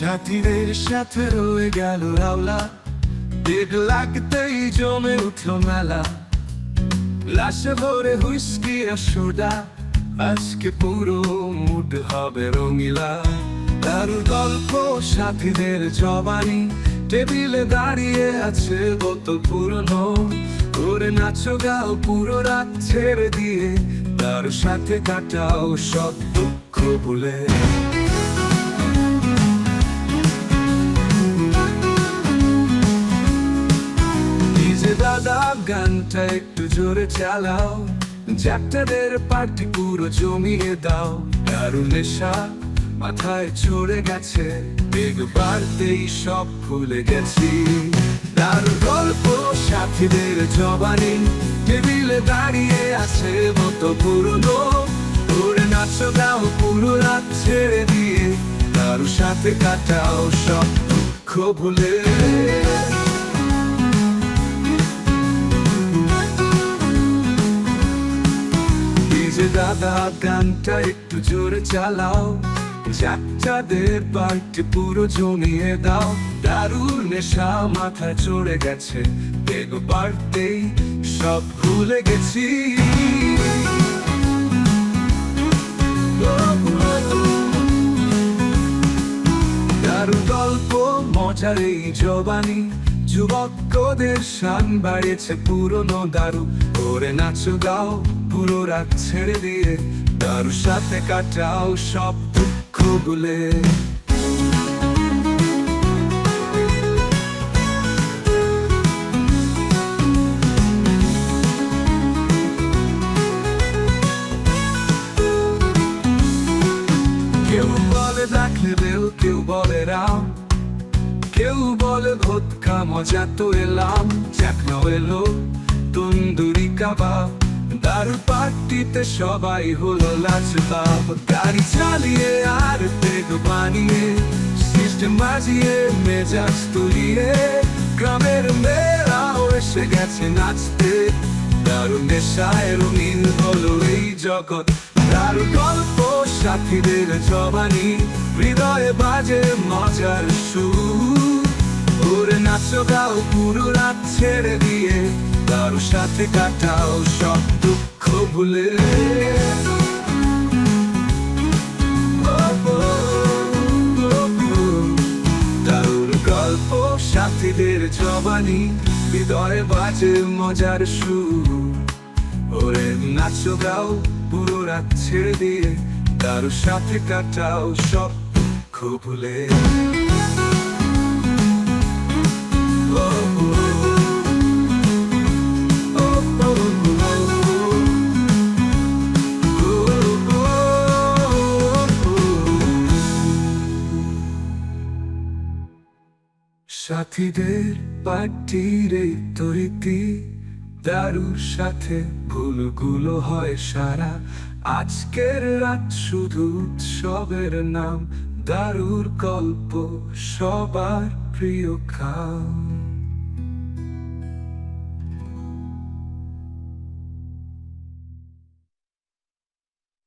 সাথীদের সাথে রয়ে গেল রাওলা। দেড় লাগতেই জমে উঠল মেলা। লাশে ভরে হুইস্কি আর সোডা। আজকে পুরো মুড হবে রঙিলা। তার গল্প, সাথীদের জবানি। টেবিলে দাঁড়িয়ে আছে বোতল পুরনো। করে নাচো গাও পুরো রাত ছেড়ে দিয়ে। তার সাথে কাটাও সব দুঃখ ভুলে। গানটা একটু জোরে চালাও। যাত্রাদের পার্টি পুরো জমিয়ে দাও। দারুণ নেশা মাথায় চড়ে গেছে। বেগ বাড়তেই সব ভুলে গেছি। দারুণ গল্প, সাথীদের জবানি। টেবিলে দাঁড়িয়ে আছে মতো পুরনো। ওরে নাচো গাও পুরো রাত ছেড়ে দিয়ে। দারু সাথে কাটাও সব দুঃখ ভুলে। দাদা গানটা একটু জোরে চালাও। যাত্রাদের পার্টি পুরো জমিয়ে দাও। দারুর নেশা মাথায় চড়ে গেছে। বেগ বাড়তেই সব ভুলে গেছি। দারুণ গল্প, মজার এই জবানি। যুবকদের শান বাড়িয়েছে পুরনো দারু করে নাচো গাও। পুরো রাত ছেড়ে দিয়ে দারুর সাথে কাটাও সব দুঃখ গুলে কেউ বলে ডাকলে বেল, কেউ বলে রাম। কেউ বলে ভোটকা, মজা তো এলাম। চাকনাও এলো তন্দুরি কাবাব। দারু পার্টিতে সবাই হলো লাজবাব গাড়ি চালিয়ে আর পেট বানিয়ে সিস্টেম বাজিয়ে মেজাজ তুলিয়ে, গ্রামের মেয়েরাও এসে গেছে নাচতে। দারুণ নেশায় রঙিন হলো এই জগৎ। দারুণ গল্প সাথীদের জবানি, হৃদয়ে বাজে মজার সুর। নাচো গাও পুরো রাত ছেড়ে দিয়ে দারু সাথে কাটাও সব দুঃখ ভুলে। দারুর গল্প সাথীদের জবানি হৃদয়ে বাজে মজার সুর। ওরে নাচো গাও পুরো রাত ছেড়ে দিয়ে দারুর সাথে কাটাও সব দুঃখ ভুলে। ও, ও, সাথীদের পার্টির রে তৈরি, দারুর সাথে ভুলগুলো হয় সারা। আজকের রাত শুধু উৎসবের নাম, দারুর গল্প, সবার প্রিয় খাম।